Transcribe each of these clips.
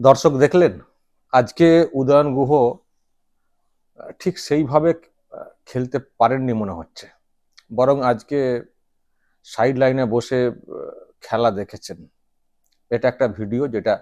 দর্শক দেখলেন আজকে উদয়ন গুহ ঠিক সেইভাবে খেলতে পারেননি মনে হচ্ছে। বরং আজকে সাইড লাইনে বসে খেলা দেখেছেন। এটা একটা ভিডিও যেটা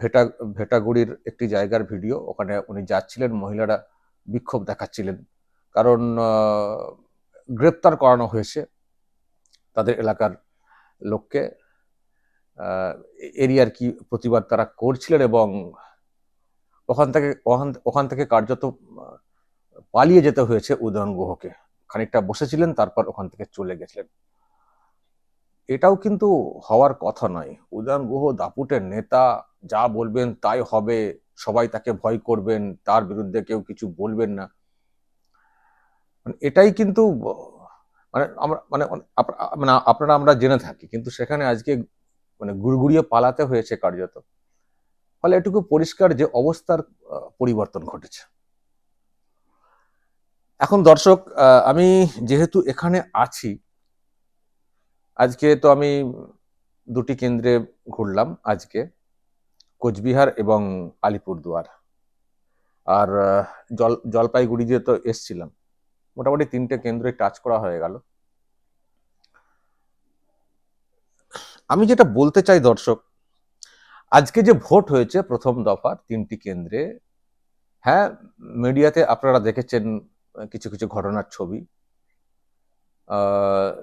ভেটা, ভেটাগুড়ির একটি জায়গার ভিডিও। ওখানে উনি যাচ্ছিলেন, মহিলারা বিক্ষোভ দেখাচ্ছিলেন। কারণ গ্রেপ্তার করানো হয়েছে তাদের এলাকার লোককে। এরিয়ার কি প্রতিবাদ তারা করছিলেন এবং ওখান থেকে ওখান থেকে কার্যত পালিয়ে যেতে হয়েছে উদয়ন গুহকে। খানিকটা বসেছিলেন, তারপর ওখান থেকে চলে গেছিলেন। এটাও কিন্তু হওয়ার কথা নয়। উদয়ন গুহ দাপুটের নেতা যা বলবেন তাই হবে, সবাই তাকে ভয় করবেন, তার বিরুদ্ধে কেউ কিছু বলবেন না। মানে এটাই কিন্তু মানে আমরা মানে মানে আপনারা আমরা জেনে থাকি, কিন্তু সেখানে আজকে মানে গুড়গুড়িয়ে পালাতে হয়েছে কার্যত। ফলে এটুকু পরিষ্কার যে অবস্থার পরিবর্তন ঘটেছে। এখন দর্শক আমি যেহেতু এখানে আছি, আজকে তো আমি দুটি কেন্দ্রে ঘুরলাম আজকে, কোচবিহার এবং আলিপুরদুয়ার। আর জল, জলপাইগুড়ি জলপাইগুড়িতে তো এসছিলাম, মোটামুটি তিনটে কেন্দ্রে টাচ করা হয়ে গেল। আমি যেটা বলতে চাই দর্শক, আজকে যে ভোট হয়েছে প্রথম দফার তিনটি কেন্দ্রে হ্যাঁ মিডিয়াতে আপনারা দেখেছেন কিছু কিছু ঘটনার ছবি।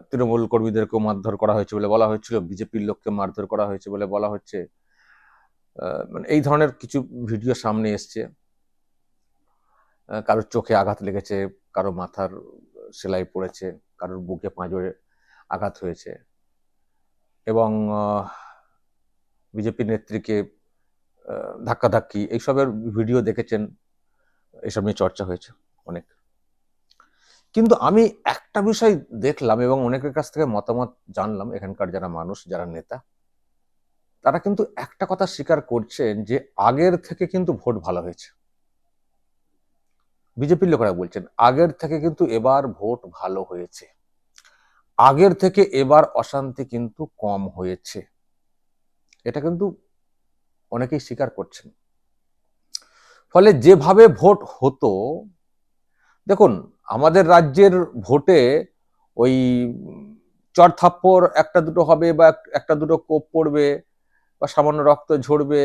তৃণমূল কর্মীদেরকেও মারধর করা হয়েছে বলে বলা হয়েছিল, বিজেপির লোককে মারধর করা হয়েছে বলে বলা হচ্ছে। মানে এই ধরনের কিছু ভিডিও সামনে এসছে। কারোর চোখে আঘাত লেগেছে, কারও মাথার সেলাই পড়েছে, কারোর বুকে পাঁজরে আঘাত হয়েছে। এবং বিজেপি নেত্রীকে ধাক্কাধাক্কি, এইসবের ভিডিও দেখেছেন, এসব নিয়ে চর্চা হয়েছে অনেক। কিন্তু আমি একটা বিষয় দেখলাম এবং অনেকের কাছ থেকে মতামত জানলাম, এখানকার যারা মানুষ, যারা নেতা, তারা কিন্তু একটা কথা স্বীকার করছেন যে আগের থেকে কিন্তু ভোট ভালো হয়েছে। বিজেপির লোকেরা বলছেন, আগের থেকে কিন্তু এবার ভোট ভালো হয়েছে। আগের থেকে এবার অশান্তি কিন্তু কম হয়েছে। এটা কিন্তু অনেকেই স্বীকার করছেন। ফলে যেভাবে ভোট হতো, দেখুন আমাদের রাজ্যের ভোটে ওই চর থাপ্পড় একটা দুটো হবে বা একটা দুটো কোপ পড়বে বা সামান্য রক্ত ঝরবে,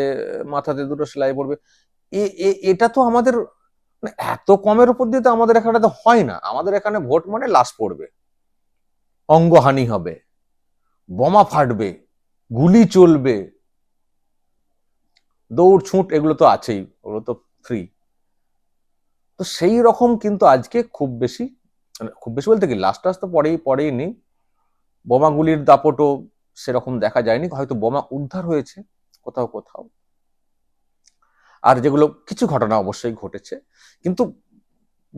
মাথাতে দুটো সেলাই পড়বে। এটা তো আমাদের মানে এত কমের উপর দিয়ে তো আমাদের এখানে তো হয় না। আমাদের এখানে ভোট মানে লাশ পড়বে, অঙ্গহানি হবে, বোমা ফাটবে, গুলি চলবে। দৌড় ছুট এগুলো তো আছেই, ওগুলো তো ফ্রি তো সেই রকম কিন্তু আজকে খুব বেশি মানে খুব বেশি বলতে কি লাস্ট টাস তো পরেই পরেই নেই। বোমাগুলির দাপটও সেরকম দেখা যায়নি, হয়তো বোমা উদ্ধার হয়েছে কোথাও কোথাও। আর যেগুলো, কিছু ঘটনা অবশ্যই ঘটেছে। কিন্তু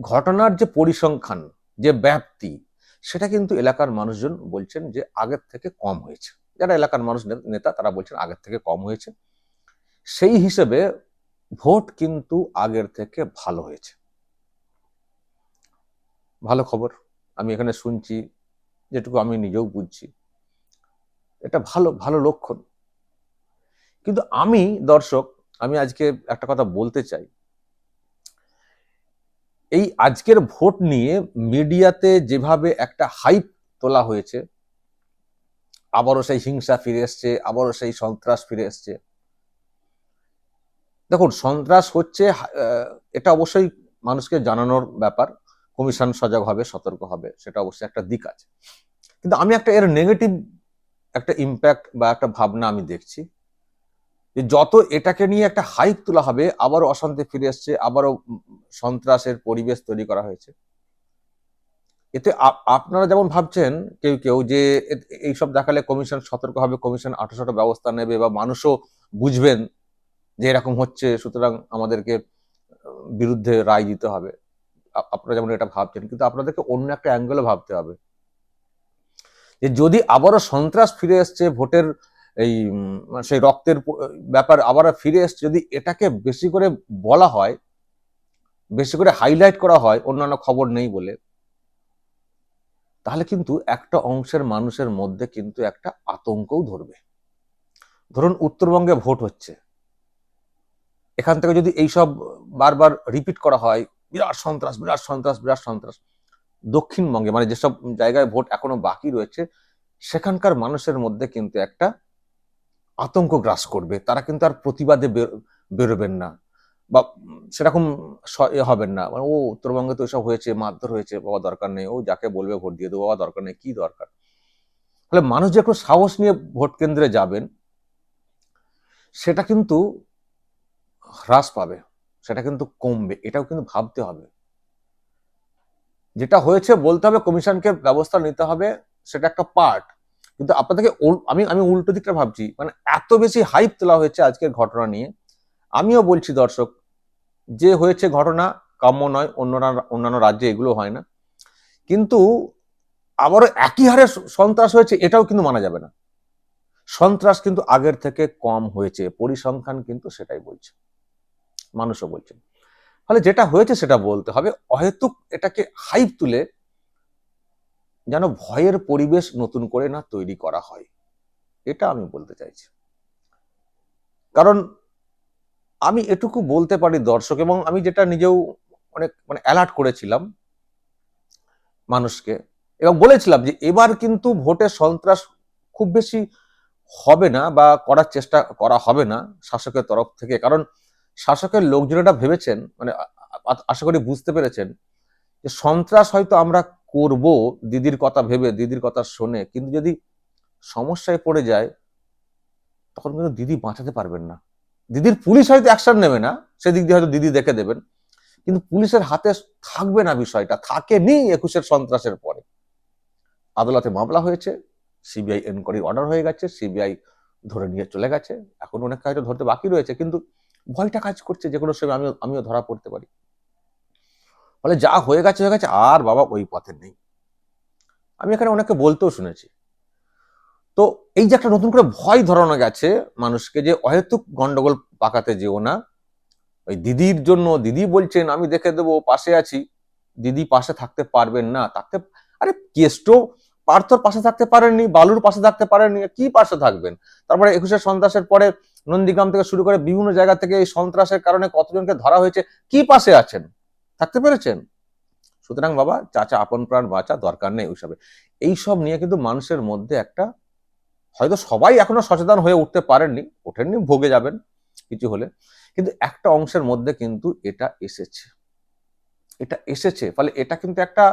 ঘটনার যে পরিসংখ্যান, যে ব্যাপ্তি, সেটা কিন্তু এলাকার মানুষজন বলছেন যে আগের থেকে কম হয়েছে। যারা এলাকার মানুষ নেতা, তারা বলছেন আগের থেকে কম হয়েছে। সেই হিসেবে ভোট কিন্তু আগের থেকে ভালো হয়েছে। ভালো খবর। আমি এখানে শুনছি, যেটুকু আমি নিজেও বুঝছি। এটা ভালো ভালো লক্ষণ। কিন্তু আমি, দর্শক, আমি আজকে একটা কথা বলতে চাই। এই আজকের ভোট নিয়ে মিডিয়াতে যেভাবে একটা হাইপ তোলা হয়েছে, আবারও সেই হিংসা ফিরে এসছে, আবারও সেই সন্ত্রাস ফিরে এসছে। দেখুন, সন্ত্রাস হচ্ছে এটা অবশ্যই মানুষকে জানানোর ব্যাপার। কমিশন সজাগ হবে, সতর্ক হবে, সেটা অবশ্যই একটা দিক আছে। কিন্তু আমি একটা এর নেগেটিভ একটা ইম্প্যাক্ট বা একটা ভাবনা আমি দেখছি যে যত এটাকে নিয়ে একটা হাইপ তোলা হবে, আবারও অশান্তি ফিরে এসছে আবারও সন্ত্রাসের পরিবেশ তৈরি করা হয়েছে। এতে আপনারা যেমন ভাবছেন, কেউ কেউ যে এইসব দেখালে কমিশন সতর্ক হবে, কমিশন আঠাশোটা ব্যবস্থা নেবে বা মানুষও বুঝবেন যে এরকম হচ্ছে, সুতরাং আমাদেরকে বিরুদ্ধে রায় দিতে হবে। আপনারা যেমন এটা ভাবছেন, কিন্তু আপনাদেরকে অন্য একটা অ্যাঙ্গেলে ভাবতে হবে। যে যদি আবারও সন্ত্রাস ফিরে এসছে, ভোটের এই সেই রক্তের ব্যাপার আবার ফিরে এসছে, যদি এটাকে বেশি করে বলা হয়, বেশি করে হাইলাইট করা হয়, অন্যান্য খবর নেই বলে, তাহলে কিন্তু একটা অংশের মানুষের মধ্যে কিন্তু একটা আতঙ্কও ধরবে। ধরুন উত্তরবঙ্গে ভোট হচ্ছে। এখান থেকে যদি এইসব বারবার রিপিট করা হয় বিরাট সন্ত্রাস বিরাট সন্ত্রাস বিরাট সন্ত্রাস। দক্ষিণবঙ্গে মানে যেসব জায়গায় ভোট এখনও বাকি রয়েছে, সেখানকার মানুষের মধ্যে কিন্তু একটা আতঙ্ক গ্রাস করবে। তারা কিন্তু আর প্রতিবাদে বের- বেরোবেন না বা সেরকম হবেন না। মানে ও, উত্তরবঙ্গে তো এসব হয়েছে, মারধর হয়েছে, বাবা দরকার নেই, ও যাকে বলবে ভোট দিয়ে দেবো, বাবা দরকার নেই, কি দরকার? ফলে মানুষ যে একটু সাহস নিয়ে ভোট কেন্দ্রে যাবেন, সেটা কিন্তু হ্রাস পাবে। সেটা কিন্তু কমবে, এটাও কিন্তু ভাবতে হবে। যেটা হয়েছে বলতে হবে, কমিশনকে ব্যবস্থা নিতে হবে, সেটা একটা পার্ট কিন্তু আপনাদেরকে আমি আমি উল্টো দিকটা ভাবছি মানে এত বেশি হাইপ তোলা হয়েছে আজকের ঘটনা নিয়ে। আমিও বলছি দর্শক, যে হয়েছে ঘটনা, কাম্য নয়, অন্যরা, অন্যান্য রাজ্যে এগুলো হয় না। কিন্তু আবারও একই হারে সন্ত্রাস হয়েছে, এটাও কিন্তু মানা যাবে না। সন্ত্রাস কিন্তু আগের থেকে কম হয়েছে, পরিসংখ্যান কিন্তু সেটাই বলছে। মানুষও বলছেন। ফলে যেটা হয়েছে সেটা বলতে হবে, অহেতুক এটাকে হাইপ তুলে যেন ভয়ের পরিবেশ নতুন করে না তৈরি করা হয়। এটা আমি বলতে চাইছি। কারণ আমি এটুকু বলতে পারি দর্শক, এবং আমি যেটা নিজেও অনেক মানে অ্যালার্ট করেছিলাম মানুষকে, এবং বলেছিলাম যে এবার কিন্তু ভোটে সন্ত্রাস খুব বেশি হবে না বা করার চেষ্টা করা হবে না শাসকের তরফ থেকে। কারণ শাসকের লোকজনেরা ভেবেছেন মানে আশা করি বুঝতে পেরেছেন, যে সন্ত্রাস হয়তো আমরা করব, দিদির কথা ভেবে, দিদির কথা শুনে, কিন্তু যদি সমস্যায় পড়ে যায়, তখন কিন্তু দিদি বাঁচাতে পারবেন না। দিদির পুলিশ হয়তো অ্যাকশন নেবে না, সেদিক দিয়ে হয়তো দিদি দেখে দেবেন, কিন্তু পুলিশের হাতে থাকবে না বিষয়টা, থাকেনি একুশের সন্ত্রাসের পরে। আদালতে মামলা হয়েছে, সিবিআই এনকোয়ারি অর্ডার হয়ে গেছে, সিবিআই ধরে নিয়ে চলে গেছে, এখন অনেক হয়তো ধরতে বাকি রয়েছে, কিন্তু ভয়টা কাজ করছে যে কোনো সময় আমিও আমিও ধরা পড়তে পারি। ফলে যা হয়ে গেছে হয়ে গেছে, আর বাবা ওই পথে নেই। আমি এখানে অনেকে বলতেও শুনেছি। তো এই যে একটা নতুন করে ভয় ধরানো গেছে মানুষকে যে অহেতুক গন্ডগোল পাকাতে যেও না। ওই দিদির জন্য, দিদি বলছেন, আমি দেখে দেবো, পাশে আছি। দিদি পাশে থাকতে পারবেন না, থাকতে, আরে কেষ্ট পার্থর পাশে থাকতে পারেননি, বালুর পাশে থাকতে পারেননি কি পাশে থাকবেন? তারপরে একুশের সন্ত্রাসের পরে নন্দীগ্রাম থেকে শুরু করে বিভিন্ন জায়গা থেকে এই সন্ত্রাসের কারণে কতজনকে ধরা হয়েছে, কি পাশে আছেন? থাকতে পেরেছেন? সুতরাং বাবা, চাচা আপন প্রাণ, বাঁচা দরকার নেই ওইসবে এইসব নিয়ে কিন্তু মানুষের মধ্যে একটা, হয়তো সবাই এখনও সচেতন হয়ে উঠতে পারেননি, ওঠেননি, ভোগে যাবেন কিছু হলে। কিন্তু একটা অংশের মধ্যে কিন্তু এটা এসেছে। এটা এসেছে, ফলে এটা কিন্তু একটা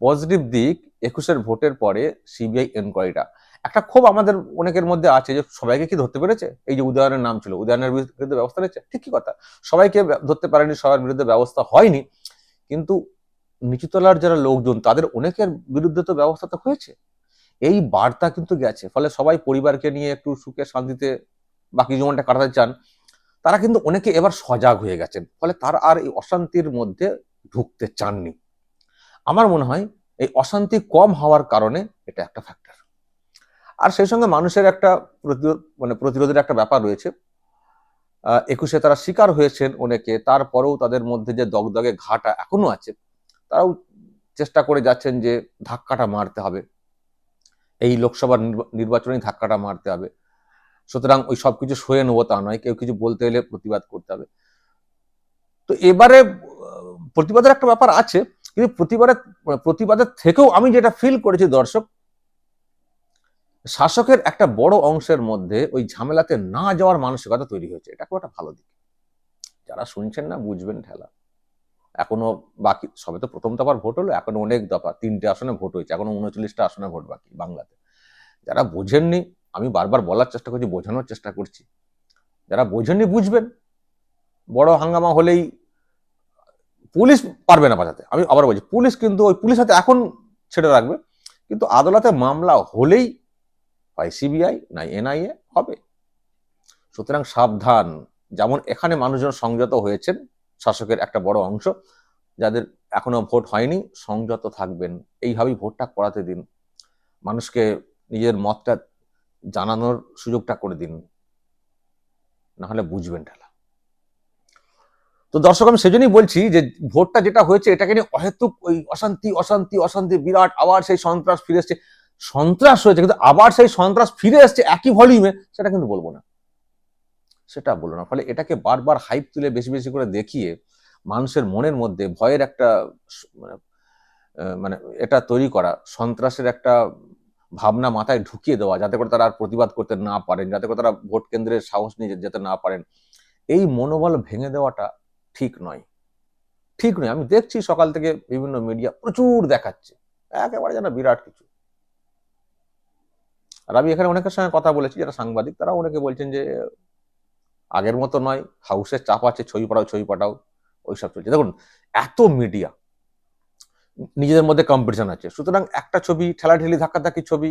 পজিটিভ দিক, একুশের ভোটের পরে সিবিআই এনকোয়ারিটা একটা ক্ষোভ আমাদের অনেকের মধ্যে আছে যে সবাইকে কি ধরতে পেরেছে? এই যে উদয়নের নাম ছিল উদয়নের বিরুদ্ধে ব্যবস্থা নিয়েছে ঠিকই কথা? সবাইকে ধরতে পারেনি, সবার বিরুদ্ধে ব্যবস্থা হয়নি। কিন্তু নিচুতলার যারা লোকজন, তাদের অনেকের বিরুদ্ধে তো ব্যবস্থা তো হয়েছে। এই বার্তা কিন্তু গেছে। ফলে সবাই পরিবারকে নিয়ে একটু সুখে শান্তিতে বাকি জীবনটা কাটাতে চান, তারা কিন্তু অনেকে এবার সজাগ হয়ে গেছেন। ফলে তারা আর এই অশান্তির মধ্যে ঢুকতে চাননি। আমার মনে হয় এই অশান্তি কম হওয়ার কারণে এটা একটা ফ্যাক্টর আর সেই সঙ্গে মানুষের একটা প্রতিরোধ মানে প্রতিরোধের একটা ব্যাপার রয়েছে। একুশে তারা শিকার হয়েছেন অনেকে, তারপরেও তাদের মধ্যে যে দগদগে ঘাটা এখনও আছে, তারাও চেষ্টা করে যাচ্ছেন যে ধাক্কাটা মারতে হবে। এই লোকসভার নির্বা- নির্বাচনে ধাক্কাটা মারতে হবে। সুতরাং ওই সবকিছু সয়ে নেব তা নয়, কেউ কিছু বলতে এলে প্রতিবাদ করতে হবে। তো এবারে প্রতিবাদের একটা ব্যাপার আছে, কিন্তু প্রতিবাদের প্রতিবাদের থেকেও আমি যেটা ফিল করেছি দর্শক শাসকের একটা বড় অংশের মধ্যে ওই ঝামেলাতে না যাওয়ার মানসিকতা তৈরি হয়েছে। এটা খুব একটা ভালো দিক। যারা শুনছেন না বুঝবেন ঠেলা। এখনও বাকি, সবে তো প্রথম দফার ভোট হলো, এখনও অনেক দফা, তিনটে আসনে ভোট হয়েছে, এখনও উনচল্লিশটা আসনে ভোট বাকি বাংলাতে। যারা বোঝেননি, আমি বারবার বলার চেষ্টা করছি, বোঝানোর চেষ্টা করছি। যারা বোঝেননি, বুঝবেন। বড় হাঙ্গামা হলেই পুলিশ পারবে না বাঁচাতে। আমি আবার বলছি, পুলিশ কিন্তু ওই পুলিশ হাতে এখন ছেড়ে রাখবে। কিন্তু আদালতে মামলা হলেই হয় সিবিআই না এনআইএ হবে। সুতরাং সাবধান। যেমন এখানে মানুষজন সংযত হয়েছেন, শাসকের একটা বড় অংশ, যাদের এখনও ভোট হয়নি, সংযত থাকবেন। এইভাবেই ভোটটা করাতে দিন। মানুষকে নিজের মতটা জানানোর সুযোগটা করে দিন। না হলে বুঝবেন ঠেলা। তো দর্শক, আমি সেজন্যই বলছি যে ভোটটা যেটা হয়েছে, এটাকে নিয়ে অহেতুক ওই অশান্তি অশান্তি অশান্তি, বিরাট আবার সেই সন্ত্রাস ফিরে এসছে। সন্ত্রাস হয়েছে, কিন্তু আবার সেই সন্ত্রাস ফিরে এসছে একই ভলিউমে সেটা কিন্তু বলব না। সেটা বলব না, ফলে এটাকে বারবার হাইপ তুলে বেশি বেশি করে দেখিয়ে মানুষের মনের মধ্যে ভয়ের একটা মানে মানে এটা তৈরি করা, সন্ত্রাসের একটা ভাবনা মাথায় ঢুকিয়ে দেওয়া, যাতে করে তারা আর প্রতিবাদ করতে না পারেন, যাতে করে তারা ভোট কেন্দ্রের সাহস নিয়ে যেতে না পারেন, এই মনোবল ভেঙে দেওয়াটা ঠিক নয়। ঠিক নয়, আমি দেখছি সকাল থেকে বিভিন্ন মিডিয়া প্রচুর দেখাচ্ছে, একেবারে যেন বিরাট কিছু। আর আমি এখানে অনেকের সঙ্গে কথা বলেছি, যারা সাংবাদিক তারা অনেকে বলছেন যে, আগের মতো নয় হাউসের চাপ আছে, ছবি পাঠাও ছবি পাঠাও, ওইসব চলছে। দেখুন, এত মিডিয়া নিজেদের মধ্যে কম্পিটিশন আছে। সুতরাং একটা ছবি, ঠেলাঠেলি ধাক্কাধাক্কি ছবি,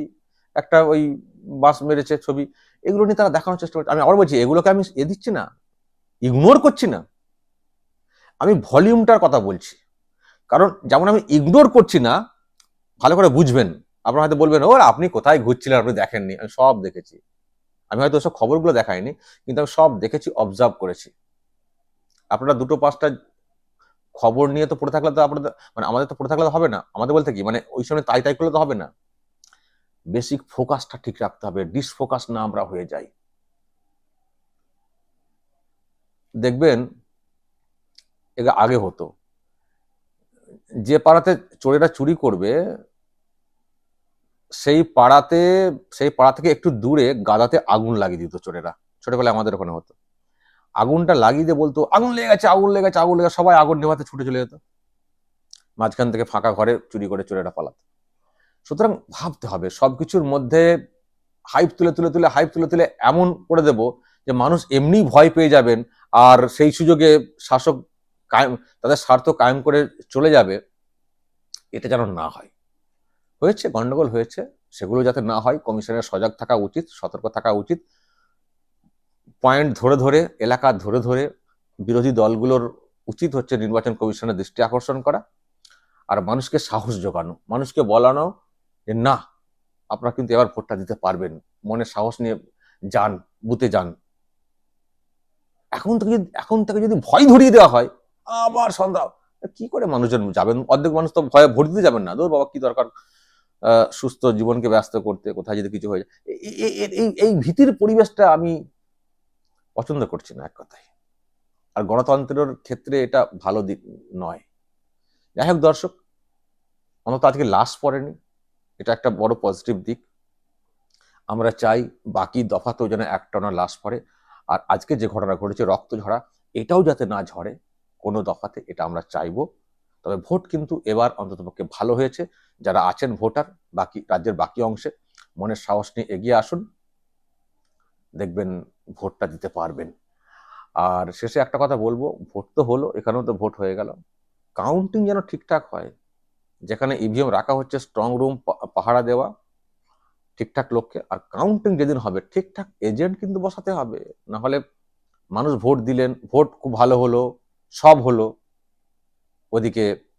একটা ওই বাস মেরেছে ছবি, এগুলো নিয়ে তারা দেখানোর চেষ্টা করছে। আমি আবার বলছি, এগুলোকে আমি এ দিচ্ছি না ইগনোর করছি না। আমি ভলিউমটার কথা বলছি। কারণ, যেমন আমি ইগনোর করছি না, ভালো করে বুঝবেন। আপনারা হয়তো বলবেন ও আপনি কোথায় ঘুরছিলেন? আপনি দেখেননি। আমি সব দেখেছি। আমি হয়তো ওসব খবরগুলো দেখাইনি, কিন্তু আমি সব দেখেছি অবজার্ভ করেছি। আপনারা দুটো পাঁচটা খবর নিয়ে তো পড়ে থাকলে তো আপনাদের মানে আমাদের তো পড়ে থাকলে তো হবে না। আমাদের বলতে কি মানে ওই সময় তাই তাই করলে তো হবে না। বেসিক ফোকাসটা ঠিক রাখতে হবে ডিসফোকাস না আমরা হয়ে যাই। দেখবেন এটা আগে হতো। যে পাড়াতে চোরেরা চুরি করবে সেই পাড়াতে, সেই পাড়া থেকে একটু দূরে গাদাতে আগুন লাগিয়ে দিত চোরেরা। ছোটবেলায় আমাদের ওখানে হতো। আগুনটা লাগিয়ে দিয়ে বলতো, আগুন লেগে গেছে, আগুন লেগে গেছে, আগুন লেগে সবাই আগুন নেভাতে ছুটে চলে যেত। মাঝখান থেকে ফাঁকা ঘরে চুরি করে চোরেরা পালাতো। সুতরাং ভাবতে হবে, সবকিছুর মধ্যে হাইপ তুলে তুলে তুলে হাইপ তুলে তুলে এমন করে দেব যে মানুষ এমনি ভয় পেয়ে যাবেন আর সেই সুযোগে শাসক কায়েম, তাদের স্বার্থ কায়েম করে চলে যাবে, এটা যেন না হয়। হয়েছে, গন্ডগোল হয়েছে, সেগুলো যাতে না হয় কমিশনের সজাগ থাকা উচিত, সতর্ক থাকা উচিত। পয়েন্ট ধরে ধরে, এলাকা ধরে ধরে, বিরোধী দলগুলোর উচিত হচ্ছে নির্বাচন কমিশনের দৃষ্টি আকর্ষণ করা আর মানুষকে সাহস জোগানো, মানুষকে বলানো যে না, আপনারা কিন্তু এবার ভোটটা দিতে পারবেন। মনে সাহস নিয়ে যান বুতে যান। এখন থেকে এখন থেকে যদি ভয় ধরিয়ে দেওয়া হয়, আবার সন্ধ্যা কি করে মানুষজন যাবেন? অর্ধেক মানুষ তো ভয়ে ভোট দিতে যাবেন না। দূর বাবা, কি দরকার? সুস্থ জীবনকে ব্যস্ত করতে, কোথায় যদি কিছু হয়ে যায়। এই এই ভীতির পরিবেশটা আমি পছন্দ করছি না এক কথায়। আর গণতন্ত্রের ক্ষেত্রে এটা ভালো দিক নয়। যাই হোক দর্শক, অন্তত আজকে লাশ পড়েনি। এটা একটা বড় পজিটিভ দিক। আমরা চাই বাকি দফাতেও যেন একটানা লাশ পড়ে। আর আজকে যে ঘটনা ঘটেছে রক্ত ঝরা এটাও যাতে না ঝরে, কোনো দফাতে এটা আমরা চাইব। তবে ভোট কিন্তু এবার অন্ততপক্ষে ভালো হয়েছে। যারা আছেন ভোটার, বাকি রাজ্যের বাকি অংশে, মনের সাহস নিয়ে এগিয়ে আসুন। দেখবেন ভোটটা দিতে পারবেন। আর শেষে একটা কথা বলব, ভোট তো হলো, এখানেও তো ভোট হয়ে গেল। কাউন্টিং যেন ঠিকঠাক হয়, যেখানে ইভিএম রাখা হচ্ছে স্ট্রং রুম পাহারা দেওয়া, ঠিকঠাক লোককে, আর কাউন্টিং যেদিন হবে, ঠিকঠাক এজেন্ট কিন্তু বসাতে হবে। না হলে মানুষ ভোট দিলেন, ভোট খুব ভালো হলো, সব হলো। ওদিকে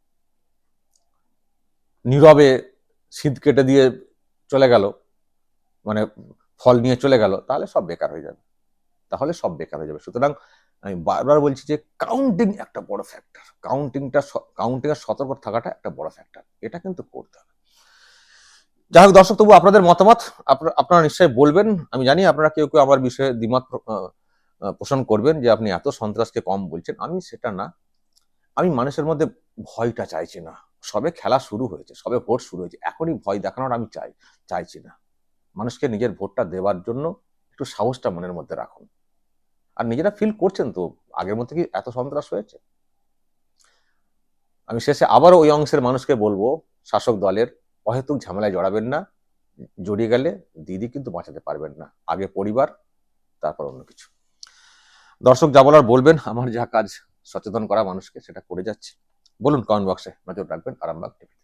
নীরবে শীত কেটে দিয়ে চলে গেল মানে ফল নিয়ে চলে গেল, তাহলে সব বেকার হয়ে যাবে। তাহলে সব বেকার হয়ে যাবে। সুতরাং আমি বারবার বলছি যে কাউন্টিং একটা বড় ফ্যাক্টর কাউন্টিংটা কাউন্টিং এর সতর্ক থাকাটা একটা বড় ফ্যাক্টর এটা কিন্তু করতে হবে। যাই হোক, দর্শক তবু আপনাদের মতামত আপনারা- নিশ্চয়ই বলবেন। আমি জানি আপনারা কেউ কেউ আমার বিষয়ে দ্বিমত পোষণ করবেন যে আপনি এত সন্ত্রাসকে কম বলছেন। আমি সেটা না আমি মানুষের মধ্যে ভয়টা চাইছি না। সবে খেলা শুরু হয়েছে, সবে ভোট শুরু হয়েছে। এখনই ভয় দেখানোর আমি চাই, চাইছি না। মানুষকে নিজের ভোটটা দেওয়ার জন্য একটু সাহসটা মনের মধ্যে রাখুন। আর নিজেরা ফিল করছেন তো, আগের মধ্যে কি এত সন্ত্রাস হয়েছে? আমি শেষে আবারও ওই অংশের মানুষকে বলব, শাসক দলের অহেতুক ঝামেলায় জড়াবেন না, জড়িয়ে গেলে দিদি কিন্তু বাঁচাতে পারবেন না। আগে পরিবার, তারপর অন্য কিছু। দর্শক যা বলার বলবেন, আমার যা কাজ সচেতন করা মানুষকে সেটা করে যাচ্ছে। বলুন কমেন্ট বক্সে নজর রাখবেন। আরামবাগ টিভি